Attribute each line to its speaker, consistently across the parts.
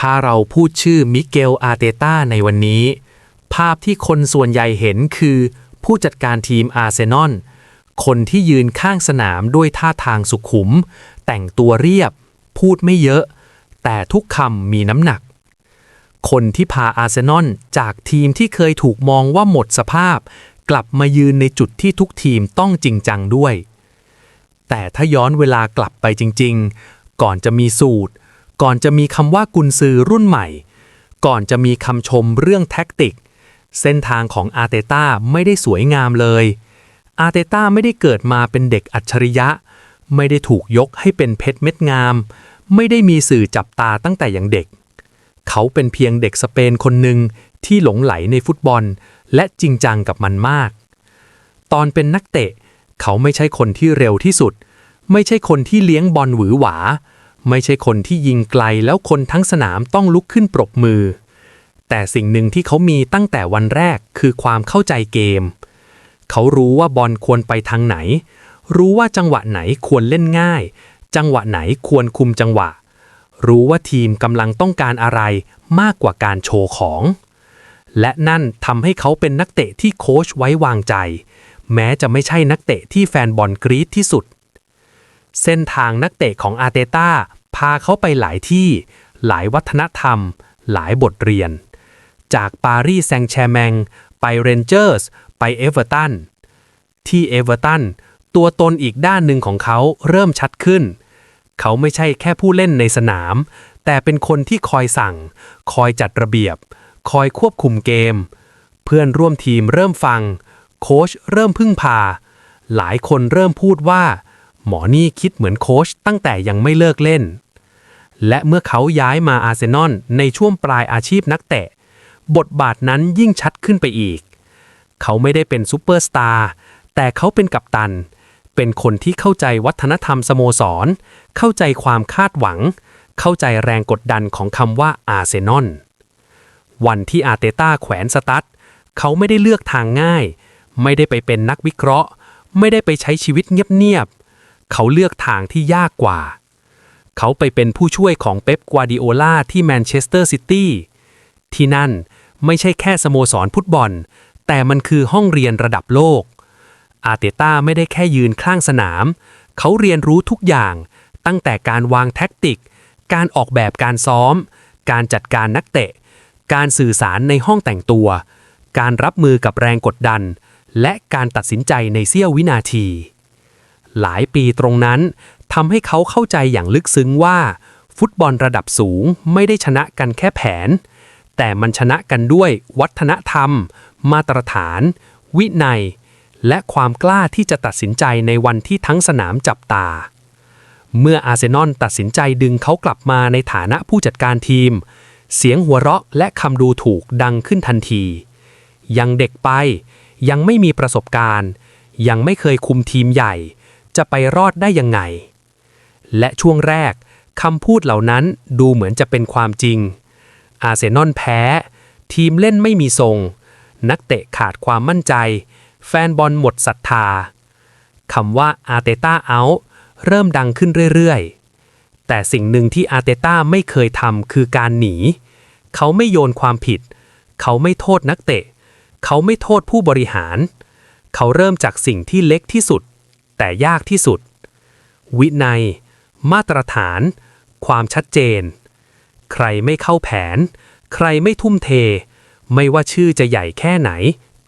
Speaker 1: ถ้าเราพูดชื่อมิเกลอาเตต้าในวันนี้ ภาพที่คนส่วนใหญ่เห็นคือ ผู้จัดการทีมอาร์เซนอลคนที่ยืนข้างสนามด้วยท่าทางสุขุม แต่งตัวเรียบ พูดไม่เยอะ แต่ทุกคำมีน้ำหนัก คนที่พาอาร์เซนอลจากทีมที่เคยถูกมองว่าหมดสภาพ กลับมายืนในจุดที่ทุกทีมต้องจริงจังด้วย แต่ถ้าย้อนเวลากลับไปจริง ๆ ก่อนจะมีสูตร ก่อนจะมีคำว่ากุนซือรุ่นใหม่ ก่อนจะมีคำชมเรื่องแท็กติก เส้นทางของอาเตต้าไม่ได้สวยงามเลย อาเตต้าไม่ได้เกิดมาเป็นเด็กอัจฉริยะ ไม่ได้ถูกยกให้เป็นเพชรเม็ดงาม ไม่ได้มีสื่อจับตาตั้งแต่ยังเด็ก เขาเป็นเพียงเด็กสเปนคนหนึ่งที่หลงไหลในฟุตบอล และจริงจังกับมันมาก ตอนเป็นนักเตะ เขาไม่ใช่คนที่เร็วที่สุด ไม่ใช่คนที่เลี้ยงบอลหวือหวา ไม่ใช่คนที่ยิงไกลแล้วคนทั้งสนามต้องลุกขึ้นปรบมือ แต่สิ่งหนึ่งที่เขามีตั้งแต่วันแรกคือความเข้าใจเกม เขารู้ว่าบอลควรไปทางไหน รู้ว่าจังหวะไหนควรเล่นง่าย จังหวะไหนควรคุมจังหวะ รู้ว่าทีมกำลังต้องการอะไรมากกว่าการโชว์ของ และนั่นทำให้เขาเป็นนักเตะที่โค้ชไว้วางใจ แม้จะไม่ใช่นักเตะที่แฟนบอลกรี๊ดที่สุด เส้นทางนักเตะของอาร์เตต้าพาเขาไปหลายที่ หลายวัฒนธรรม หลายบทเรียน จากปารีสแซงต์แชร์แมง ไปเรนเจอร์ส ไปเอเวอร์ตัน ที่เอเวอร์ตัน ตัวตนอีกด้านหนึ่งของเขาเริ่มชัดขึ้น เขาไม่ใช่แค่ผู้เล่นในสนาม แต่เป็นคนที่คอยสั่ง คอยจัดระเบียบ คอยควบคุมเกม เพื่อนร่วมทีมเริ่มฟัง โค้ชเริ่มพึ่งพา หลายคนเริ่มพูดว่า หมอนี่คิดเหมือนโค้ชตั้งแต่ยังไม่เลิกเล่น และเมื่อเขาย้ายมาอาร์เซนอลในช่วงปลายอาชีพนักเตะ บทบาทนั้นยิ่งชัดขึ้นไปอีก เขาไม่ได้เป็นซูเปอร์สตาร์แต่เขาเป็นกัปตัน เป็นคนที่เข้าใจวัฒนธรรมสโมสร เข้าใจความคาดหวัง เข้าใจแรงกดดันของคำว่าอาร์เซนอลวันที่อาเตต้าแขวนสตั๊ดเขาไม่ได้เลือกทางง่าย ไม่ได้ไปเป็นนักวิเคราะห์ ไม่ได้ไปใช้ชีวิตเงียบ เขาเลือกทางที่ยากกว่า เขาไปเป็นผู้ช่วยของเป๊ปกัวดิโอลาที่แมนเชสเตอร์ซิตี้ที่นั่นไม่ใช่แค่สโมสรฟุตบอล แต่มันคือห้องเรียนระดับโลก อาร์เตต้าไม่ได้แค่ยืนข้างสนาม เขาเรียนรู้ทุกอย่าง ตั้งแต่การวางแท็กติก การออกแบบการซ้อม การจัดการนักเตะ การสื่อสารในห้องแต่งตัว การรับมือกับแรงกดดัน และการตัดสินใจในเสี้ยววินาที หลายปีตรงนั้นทำให้เขาเข้าใจอย่างลึกซึ้งว่า ฟุตบอลระดับสูงไม่ได้ชนะกันแค่แผน แต่มันชนะกันด้วยวัฒนธรรม มาตรฐาน วินัย และความกล้าที่จะตัดสินใจในวันที่ทั้งสนามจับตา เมื่ออาร์เซนอลตัดสินใจดึงเขากลับมาในฐานะผู้จัดการทีม เสียงหัวเราะและคำดูถูกดังขึ้นทันที ยังเด็กไปยังไม่มีประสบการณ์ ยังไม่เคยคุมทีมใหญ่ จะไปรอดได้ยังไง และช่วงแรกคำพูดเหล่านั้นดูเหมือนจะเป็นความจริง อาร์เซนอลแพ้ ทีมเล่นไม่มีทรง นักเตะขาดความมั่นใจ แฟนบอลหมดศรัทธาคำว่าอาร์เตต้าเอาเริ่มดังขึ้นเรื่อยๆ แต่สิ่งหนึ่งที่อาร์เตต้าไม่เคยทำคือการหนี เขาไม่โยนความผิด เขาไม่โทษนักเตะ เขาไม่โทษผู้บริหาร เขาเริ่มจากสิ่งที่เล็กที่สุด แต่ยากที่สุด วินัย มาตรฐาน ความชัดเจน ใครไม่เข้าแผน ใครไม่ทุ่มเท ไม่ว่าชื่อจะใหญ่แค่ไหน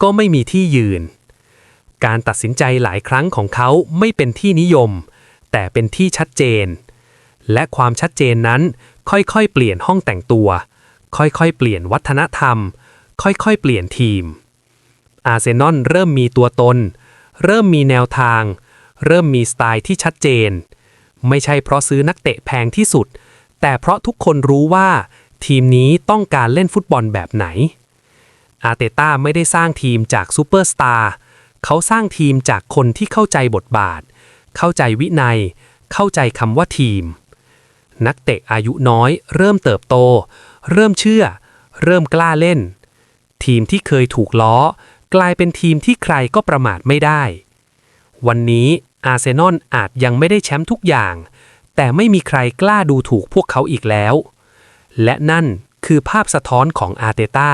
Speaker 1: ก็ไม่มีที่ยืน การตัดสินใจหลายครั้งของเขาไม่เป็นที่นิยม แต่เป็นที่ชัดเจน และความชัดเจนนั้นค่อยๆ เปลี่ยนห้องแต่งตัว ค่อยๆ เปลี่ยนวัฒนธรรม ค่อยๆ เปลี่ยนทีม อาร์เซนอลเริ่มมีตัวตน เริ่มมีแนวทาง เริ่มมีสไตล์ที่ชัดเจน ไม่ใช่เพราะซื้อนักเตะแพงที่สุด แต่เพราะทุกคนรู้ว่า ทีมนี้ต้องการเล่นฟุตบอลแบบไหน อาเตต้าไม่ได้สร้างทีมจากซูเปอร์สตาร์เขาสร้างทีมจากคนที่เข้าใจบทบาท เข้าใจวินัย เข้าใจคำว่าทีม นักเตะอายุน้อย เริ่มเติบโต เริ่มเชื่อ เริ่มกล้าเล่น ทีมที่เคยถูกล้อ กลายเป็นทีมที่ใครก็ประมาทไม่ได้ วันนี้ อาร์เซนอลอาจยังไม่ได้แชมป์ทุกอย่าง แต่ไม่มีใครกล้าดูถูกพวกเขาอีกแล้ว และนั่นคือภาพสะท้อนของอาร์เตต้า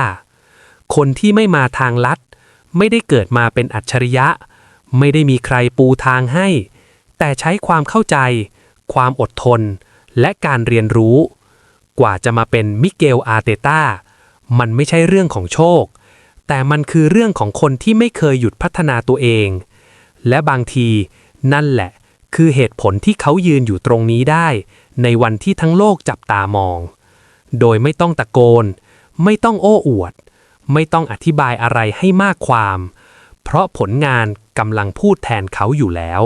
Speaker 1: คนที่ไม่มาทางลัด ไม่ได้เกิดมาเป็นอัจฉริยะ ไม่ได้มีใครปูทางให้ แต่ใช้ความเข้าใจ ความอดทน และการเรียนรู้ กว่าจะมาเป็นมิเกลอาร์เตต้า มันไม่ใช่เรื่องของโชค แต่มันคือเรื่องของคนที่ไม่เคยหยุดพัฒนาตัวเอง และบางที นั่นแหละ คือเหตุผลที่เขายืนอยู่ตรงนี้ได้ ในวันที่ทั้งโลกจับตามอง โดยไม่ต้องตะโกน ไม่ต้องโอ้อวด ไม่ต้องอธิบายอะไรให้มากความ เพราะผลงานกำลังพูดแทนเขาอยู่แล้ว